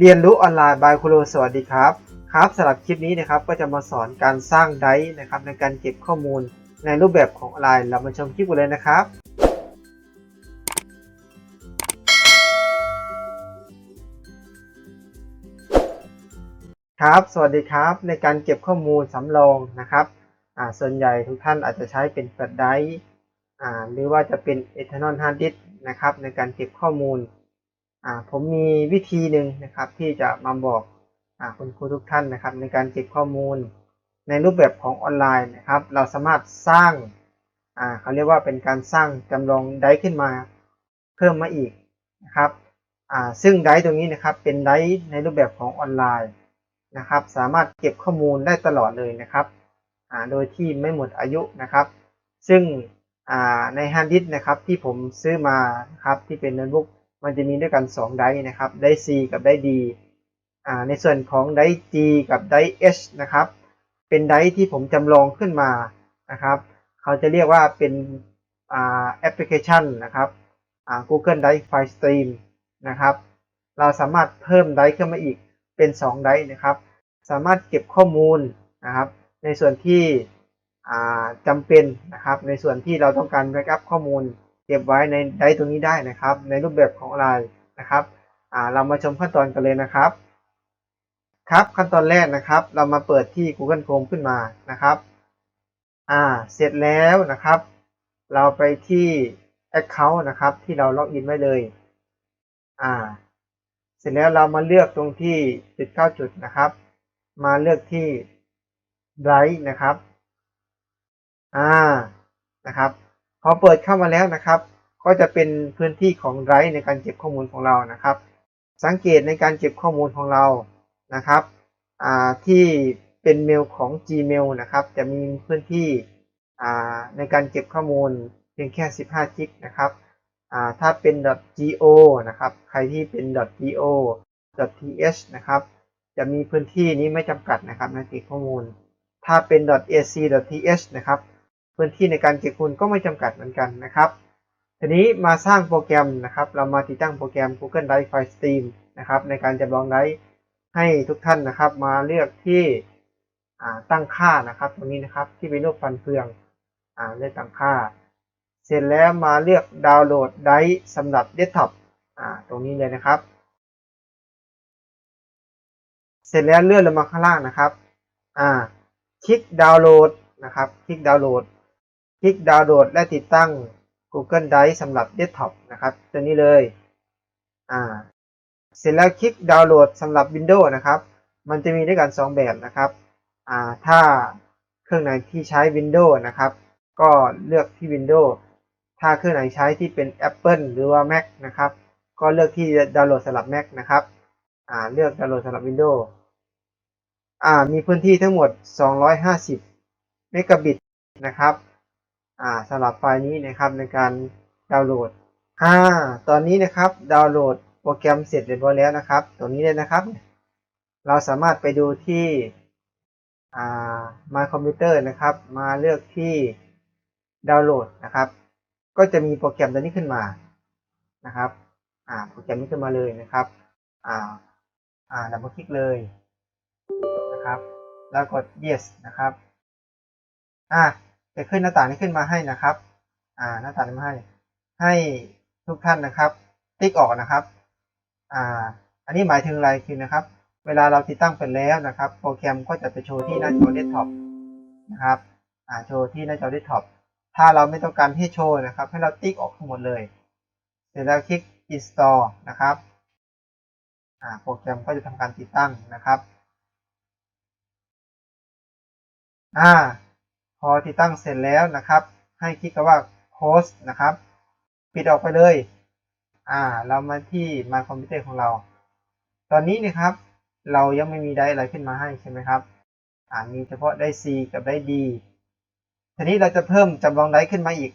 เรียนรู้ออนไลน์บายครูสวัสดีครับครับสำหรับคลิปนี้นะครับก็จะมาสอนการสร้างไดร์นะครับในการเก็บข้อมูลในรูปแบบของออนไลน์เรามาชมคลิปกันเลยนะครับ ครับ สวัสดีครับ ในการเก็บข้อมูลสำรองนะครับอ่าส่วนใหญ่ทุกท่านอาจจะใช้เป็นแฟลชไดร์อ่าหรือว่าจะเป็น Eternal Hard Disk นะครับในการเก็บข้อมูล ผมมีวิธีหนึ่งนะครับที่จะมาบอกอคุณครูทุกท่านนะครับ ในการเก็บข้อมูลในรูปแบบของออนไลน์นะครับ เราสามารถสร้างเขาเรียกว่าเป็นการสร้างจำลองไดร์ขึ้นมาเพิ่มมาอีกนะครับซึ่งไดร์ตรงนี้นะครับเป็นไดร์ในรูปแบบของออนไลน์นะครับ สามารถเก็บข้อมูลได้ตลอดเลยนะครับโดยที่ไม่หมดอายุนะครับ ซึ่งในฮาร์ดดิสก์นะครับที่ผมซื้อมานะครับที่เป็นโน้ตบุ๊ก มันจะมีด้วยกัน 2 ไดนะครับไดร์ C กับไดร์ D อ่าในส่วนของไดร์ G กับไดร์ H นะครับ เป็นไดร์ที่ผมจำลองขึ้นมานะครับเขาจะเรียกว่าเป็นอ่าแอปพลิเคชันนะครับอ่า Google Drive File Stream นะครับ เราสามารถเพิ่มไดร์ขึ้นมาอีกเป็น 2 ไดร์นะครับ สามารถเก็บข้อมูลนะครับ ในส่วนที่อ่าจำเป็นนะครับ ในส่วนที่เราต้องการแบ็กอัพข้อมูล เก็บไว้ในไดตรงนี้ได้นะครับ ในรูปแบบของอะไรนะครับเรามาชมขั้นตอนกันเลยนะครับ ครับขั้นตอนแรกนะครับ เรามาเปิดที่ Google Chrome ขึ้นมานะครับอ่าเสร็จแล้วนะครับ เราไปที่ Account นะครับ ที่เราล็อกอินไว้เลยอ่าเสร็จแล้วเรามาเลือกตรงที่จุดเก้าจุดนะครับ มาเลือกที่ Drive นะครับอ่านะครับ พอเปิดเข้ามาแล้วนะครับ ก็จะเป็นพื้นที่ของ Drive ในการเก็บข้อมูลของเรานะครับ สังเกตในการเก็บข้อมูลของเรานะครับอ่าที่เป็นเมลของ Gmail นะครับ จะมีพื้นที่อ่าในการเก็บข้อมูลเพียงแค่ 15 จิกนะครับอ่าถ้าเป็น .go นะครับ ใครที่เป็น .go .th นะครับ จะมีพื้นที่นี้ไม่จำกัดนะครับในเก็บข้อมูล ถ้าเป็น .ac .th นะครับ พื้นที่ในการเก็บข้อมูลก็ไม่จำกัดเหมือนกันนะครับทีนี้มาสร้างโปรแกรมนะครับ เรามาติดตั้งโปรแกรม Google Drive File Stream นะครับในการจำลองไดร์ให้ทุกท่านนะครับ มาเลือกที่ตั้งค่านะครับตรงนี้นะครับที่เป็นรูปฟันเฟืองเลือกตั้งค่า เสร็จแล้วมาเลือกดาวน์โหลดไดร์สำหรับเดสก์ท็อปตรงนี้เลยนะครับ เสร็จแล้วเลื่อนลงมาข้างล่างนะครับคลิกดาวน์โหลดนะครับ คลิกดาวน์โหลด คลิกดาวน์โหลดและติดตั้ง Google Drive สำหรับเดสก์ท็อปนะครับ ตัวนี้เลยอ่าเสร็จแล้วคลิกดาวน์โหลดสำหรับ Windows นะครับ มันจะมีด้วยกัน 2 แบบนะครับอ่าถ้าเครื่องไหนที่ใช้ Windows นะครับ ก็เลือกที่ Windows ถ้าเครื่องไหนใช้ที่เป็น Apple หรือว่า Mac นะครับ ก็เลือกที่ดาวน์โหลดสำหรับ Mac นะครับอ่าเลือกดาวน์โหลดสำหรับ Windows อ่ามีพื้นที่ทั้งหมด 250 เมกะบิตนะครับ อ่าสำหรับไฟล์นี้นะครับในการดาวน์โหลดอ่าตอนนี้นะครับดาวน์โหลดโปรแกรมเสร็จเรียบร้อยแล้วนะครับตัวนี้เลยนะครับ เราสามารถไปดูที่อ่า My Computer นะครับ มาเลือกที่ดาวน์โหลดนะครับ ก็จะมีโปรแกรมตัวนี้ขึ้นมานะครับอ่าโปรแกรมนี้ขึ้นมาเลยนะครับอ่าอ่าดับเบิลคลิกเลยนะครับ แล้วกด yes นะครับอ่า จะขึ้นหน้าต่างนี้ขึ้นมาให้นะครับ อ่าหน้าต่างนี้มาให้ ให้ทุกท่านนะครับ ติ๊กออกนะครับ อ่า อันนี้หมายถึงอะไรคือนะครับ เวลาเราติดตั้งไปแล้วนะครับ โปรแกรมก็จะไปโชว์ที่หน้าจอเดสก์ท็อปนะครับ อ่าโชว์ที่หน้าจอเดสก์ท็อปถ้าเราไม่ต้องการให้โชว์นะครับ ให้เราติ๊กออกทั้งหมดเลย เสร็จแล้วคลิก install นะครับอ่าโปรแกรมก็จะทำการติดตั้งนะครับ อ่า พอติดตั้งเสร็จแล้วนะครับ ให้คลิกกับว่า close นะครับ ปิดออกไปเลย อ่า เรามาที่ My Computer ของเรา ตอนนี้นะครับ เรายังไม่มีได้อะไรขึ้นมาให้ใช่ไหมครับ อ่า มีเฉพาะได้ C กับได้ D ทีนี้เราจะเพิ่มจำลองได้ขึ้นมาอีก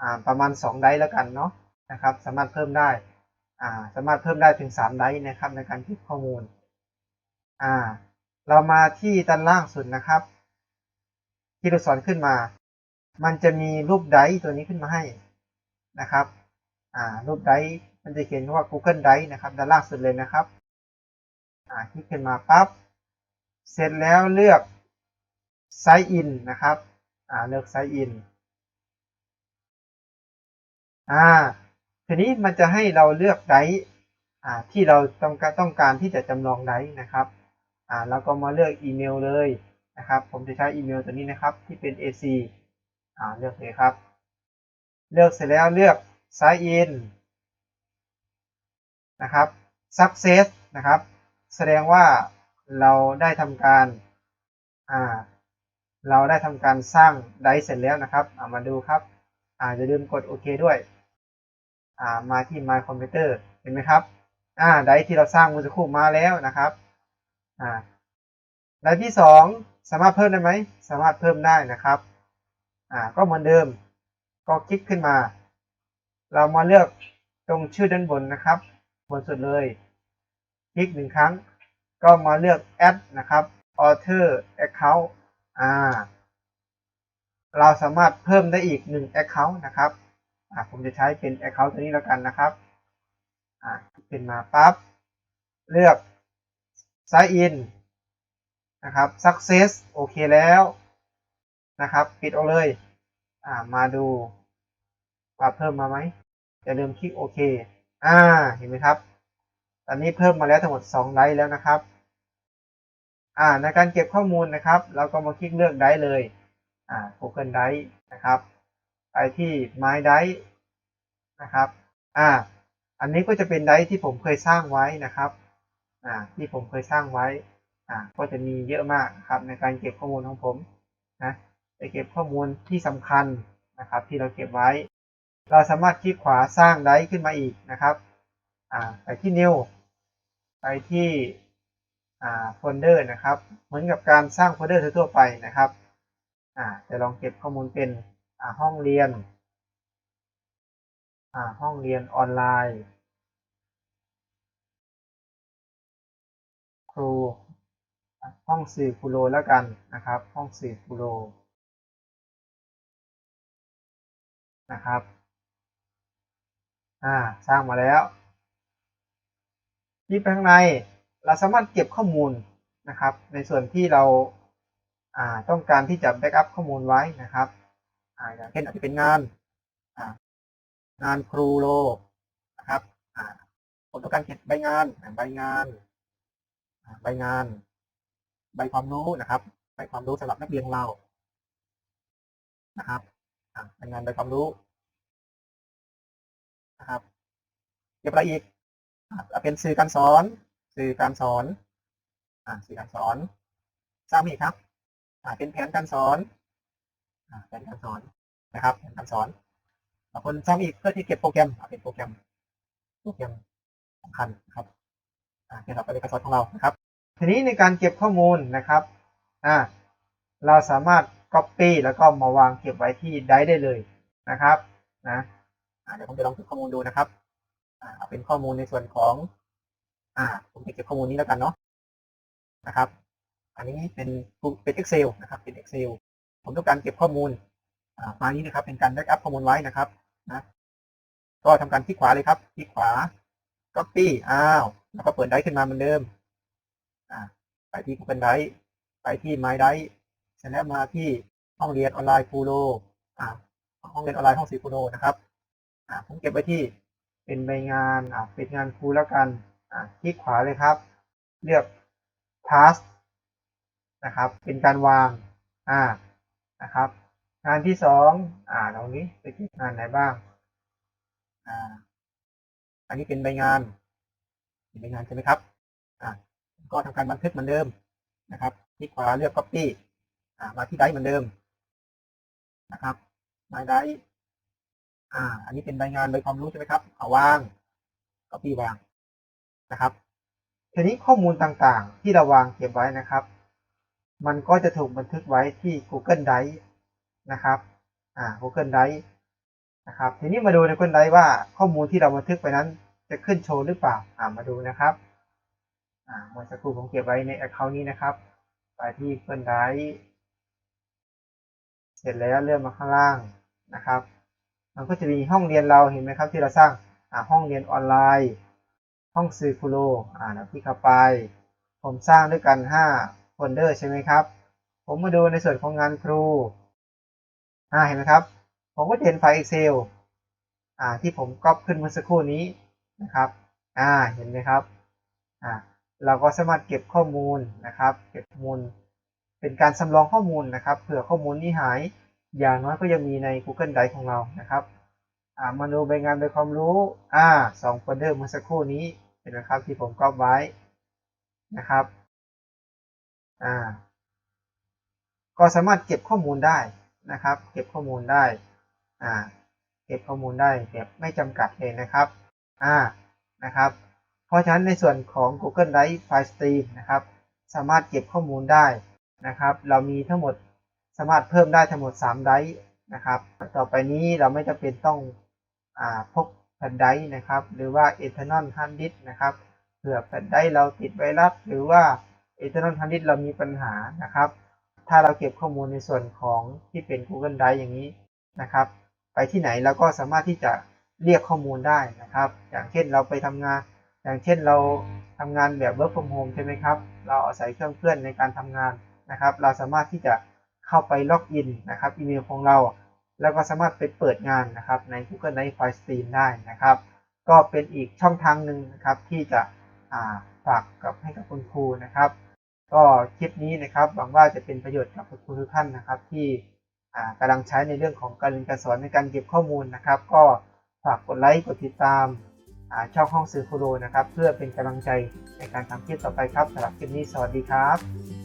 อ่า ประมาณ 2 ได้แล้วกันเนาะ นะครับ สามารถเพิ่มได้ อ่า สามารถเพิ่มได้ถึง 3 ได้นะครับในการเก็บข้อมูล อ่า เรามาที่ด้านล่างสุดนะครับ ที่เราสอนขึ้นมา มันจะมีรูปไดตัวนี้ขึ้นมาให้นะครับ อ่า รูปไดมันจะเขียนว่า Google Drive นะครับ ด้านล่างสุดเลยนะครับ อ่า คลิกขึ้นมาปั๊บ เสร็จแล้วเลือก Sign In นะครับ อ่า เลือก Sign In อ่า ทีนี้มันจะให้เราเลือกไดอ่า ที่เราต้องการต้องการที่จะจำลองไดนะครับ อ่า แล้วก็มาเลือกอีเมลเลย นะครับ ผมจะใช้อีเมลตัวนี้นะครับที่เป็น AC อ่าเลือกเลยครับ เลือกเสร็จแล้วเลือก Sign In นะครับ Success นะครับ แสดงว่าเราได้ทำการอ่าเราได้ทำการสร้างไดร์เสร็จแล้วนะครับเอามาดูครับอ่าอย่าลืมกดโอเคด้วยอ่ามาที่ My Computer เห็นไหมครับอ่าไดร์ที่เราสร้างเมื่อสักครู่มาแล้วนะครับอ่าไดที่สอง สามารถเพิ่มได้ไหม สามารถเพิ่มได้นะครับ อ่า ก็เหมือนเดิม ก็คลิกขึ้นมา เรามาเลือกตรงชื่อด้านบนนะครับ บนสุดเลย คลิกหนึ่งครั้ง ก็มาเลือก add นะครับ author account อ่า เราสามารถเพิ่มได้อีกหนึ่ง account นะครับ อ่า ผมจะใช้เป็น account ตัวนี้แล้วกันนะครับ อ่าขึ้นมาปั๊บ เลือก sign in นะครับ success โอเคแล้วนะครับ ปิดออกเลย อ่า มาดูว่าเพิ่มมาไหมอย่าลืมคลิกโอเค อ่า เห็นไหมครับ ตอนนี้เพิ่มมาแล้วทั้งหมด 2 ไดร์แล้วนะครับ อ่า ในการเก็บข้อมูลนะครับ เราก็มาคลิกเลือกไดร์เลย อ่า Google Drive นะครับ ไปที่ My Drive นะครับ อ่า อันนี้ก็จะเป็นไดร์ที่ผมเคยสร้างไว้นะครับ อ่า ที่ผมเคยสร้างไว้ อ่าก็จะมีเยอะมากครับในการเก็บข้อมูลของผมนะไปเก็บข้อมูลที่สำคัญนะครับ ที่เราเก็บไว้ เราสามารถคลิกขวาสร้างไดร์ขึ้นมาอีกนะครับอ่าไปที่ New ไปที่อ่าโฟลเดอร์นะครับ เหมือนกับการสร้างโฟลเดอร์ทั่วไปนะครับอ่าจะลองเก็บข้อมูลเป็นอ่าห้องเรียนอ่าห้องเรียนออนไลน์ ครู ห้องสื่คูโรแล้วกันนะครับ ห้องสื่คูโรนะครับอ่าสร้างมาแล้วที่ไปข้างในเราสามารถเก็บข้อมูลนะครับ ในส่วนที่เราอ่าต้องการที่จะแบ็กอัพข้อมูลไว้นะครับอ่าอย่างเช่นอาจจะเป็นงานอ่างานครูโลนะครับอ่าผมต้องการเก็บใบงานใบงานใบงาน ใบความรู้นะครับใบความรู้สำหรับนักเรียนเรานะครับอ่าใบงานใบความรู้นะครับเก็บอะไรอีกอเป็นสื่อการสอน สื่อการสอนอสื่อการสอนสร้างมีกครับเป็นแผนการสอนอแผนการสอนนะครับแผนการสอนบางคนสร้างอีกเพื่อที่เก็บโปรแกรมเป็นโปรแกรมโปรแกรมสำคัญครับเกี่ยวกับการสอนของเรานะครับ ทีนี้ในการเก็บข้อมูลนะครับอ่าเราสามารถ Copy แล้วก็มาวางเก็บไว้ที่ไดร์ได้เลยนะครับนะเดี๋ยวผมจะลองเก็บข้อมูลดูนะครับอ่าเป็นข้อมูลในส่วนของอ่าผมจะเก็บข้อมูลนี้แล้วกันเนาะนะครับ อันนี้เป็นเป็น Excel นะครับเป็น Excel ผมต้องการเก็บข้อมูลอ่าไฟล์นี้นะครับ เป็นการแบ็กอัพข้อมูลไว้นะครับนะก็ทำการคลิกขวาเลยครับคลิกขวา Copy อ้าวแล้วก็เปิดไดร์ขึ้นมาเหมือนเดิม ไปที่ Google Drive ไปที่ My Drive เสร็จแล้วมาที่ห้องเรียนออนไลน์ฟูโร่ห้องเรียนออนไลน์ห้องสีฟูโรนะครับผมเก็บไว้ที่เป็นใบงานเป็นงานครูแล้วกันอ่าคลิกขวาเลยครับ เลือก pass นะครับ เป็นการวางอ่านะครับ งานที่สองอ่าตรงนี้ไปคลิกงานไหนบ้างอ่าอันนี้เป็นใบงานเป็นใบงานใช่ไหมครับอ่า ก็ทำการบันทึกเหมือนเดิมนะครับคลิกขวาเลือก copy อ่ามาที่ไดร์เหมือนเดิมนะครับมาไดร์อ่า อันนี้เป็นใบงานใบความรู้ใช่ไหมครับเอาวาง copy วางนะครับทีนี้ข้อมูลต่างๆ ที่เราวางเก็บไว้นะครับ มันก็จะถูกบันทึกไว้ที่ Google Drive นะครับอ่า Google Drive นะครับ ทีนี้มาดูใน Google Drive ว่าข้อมูลที่เราบันทึกไปนั้นจะขึ้นโชว์หรือเปล่าอ่ามาดูนะครับ อ่าเมื่อสักครู่ผมเก็บไว้ใน Account นี้นะครับ ไปที่ Google Drive เสร็จแล้วเลื่อนมาข้างล่างนะครับ มันก็จะมีห้องเรียนเราเห็นไหมครับที่เราสร้างอ่าห้องเรียนออนไลน์ ห้องสื่อคุโรอ่าแล้วที่เข้าไป ผมสร้างด้วยกัน 5 โฟลเดอร์ใช่ไหมครับ ผมมาดูในส่วนของงานครูอ่าเห็นไหมครับ ผมก็เห็นไฟล์ Excel อ่าที่ผมก๊อปขึ้นเมื่อสักครู่นี้นะครับ อ่าเห็นไหมครับ อ่า เราก็สามารถเก็บข้อมูลนะครับ เก็บข้อมูล เป็นการสำรองข้อมูลนะครับ เผื่อข้อมูลนี้หาย อย่างน้อยก็ยังมีใน Google Drive ของเรานะครับอ่ามาดูใบงานใบความรู้อ่าสองโฟลเดอร์เมื่อสักครู่นี้เห็นไหมครับที่ผมก๊อปไว้นะครับอ่าก็สามารถเก็บข้อมูลได้นะครับ เก็บข้อมูลได้อ่าเก็บข้อมูลได้แบบไม่จำกัดเลยนะครับอ่านะครับ เพราะฉะนั้นในส่วนของ Google Drive File Stream นะครับ สามารถเก็บข้อมูลได้นะครับ เรามีทั้งหมดสามารถเพิ่มได้ทั้งหมด3ไดร์นะครับ ต่อไปนี้เราไม่จำเป็นต้องอพกแผ่นไดร์นะครับ หรือว่า internal hard disk นะครับเผื่อแผ่นไดร์เราติดไวรัสหรือว่า internal hard disk เรามีปัญหานะครับ ถ้าเราเก็บข้อมูลในส่วนของที่เป็น Google Drive อย่างนี้นะครับ ไปที่ไหนเราก็สามารถที่จะเรียกข้อมูลได้นะครับ อย่างเช่นเราไปทำงาน อย่างเช่นเราทำงานแบบ work from home ใช่ไหมครับ เราอาศัยเครื่องเพื่อนในการทำงานนะครับ เราสามารถที่จะเข้าไปล็อกอินนะครับอีเมลของเรา แล้วก็สามารถไปเปิดงานนะครับใน Google Drive File Stream ได้นะครับ ก็เป็นอีกช่องทางหนึ่งนะครับที่จะาฝากกับให้กับคุณครูนะครับ ก็คลิปนี้นะครับหวังว่าจะเป็นประโยชน์กับคุณครูทุกท่านนะครับ ที่กำลังใช้ในเรื่องของการเรียนการสอนในการเก็บข้อมูลนะครับ ก็ฝากกดไลค์กดติดตาม ช่องห้องสื่อโคโรนะครับ เพื่อเป็นกำลังใจในการทำคลิปต่อไปครับสำหรับคลิปนี้สวัสดีครับ